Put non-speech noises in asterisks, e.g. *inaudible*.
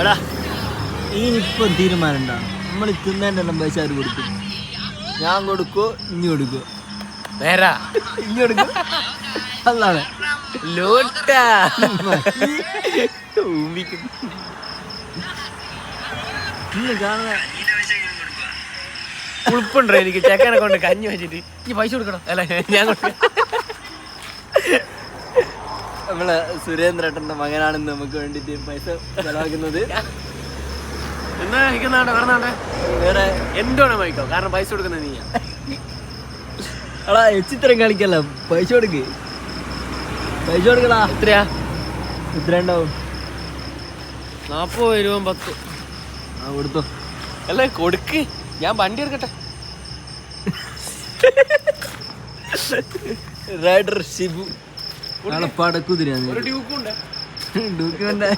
എടാ ഇനിയിപ്പം തീരുമാനം ഉണ്ടാവും നമ്മൾ തിന്നേന്റെ എല്ലാം പൈസ ആര് കൊടുക്കും? ഞാൻ കൊടുക്കോ ഇനി കൊടുക്കോ നേരാ. ഇനി കൊടുക്കും അതാണ്. ലോട്ടാ. ഇന്ന് കാണുന്ന ഉൾപ്പുണ്ടോ എനിക്ക്? ചെക്കനെ കൊണ്ട് കഞ്ഞി വെച്ചിട്ട്. ഈ പൈസ കൊടുക്കണം? അല്ല ഞാൻ കൊടുക്കാം നമ്മളെ സുരേന്ദ്രേട്ടന്റെ മകനാണെന്ന് നമുക്ക് വേണ്ടിട്ട് പൈസ ചെലവാക്കുന്നത്. എന്നാ ഇരിക്കുന്നാണ്ട് പറഞ്ഞാണ്ട് വേറെ എന്തോണം മൈക്കോ കാരണം പൈസ നീ അടാ കളിക്കല്ല പൈസ കൊടുക്ക്. പൈസ കൊടുക്കടാ. എത്രയാ? എത്ര ഉണ്ടാവും നാപ്പത് രൂപ പത്ത്. ആ കൊടുത്തോ. അല്ല കൊടുക്ക്. ഞാൻ വണ്ടി എടുക്കട്ടെ. *laughs* റൈഡർ ഷിബു നാളെ കുതിര ഡ്യൂക്കുണ്ട്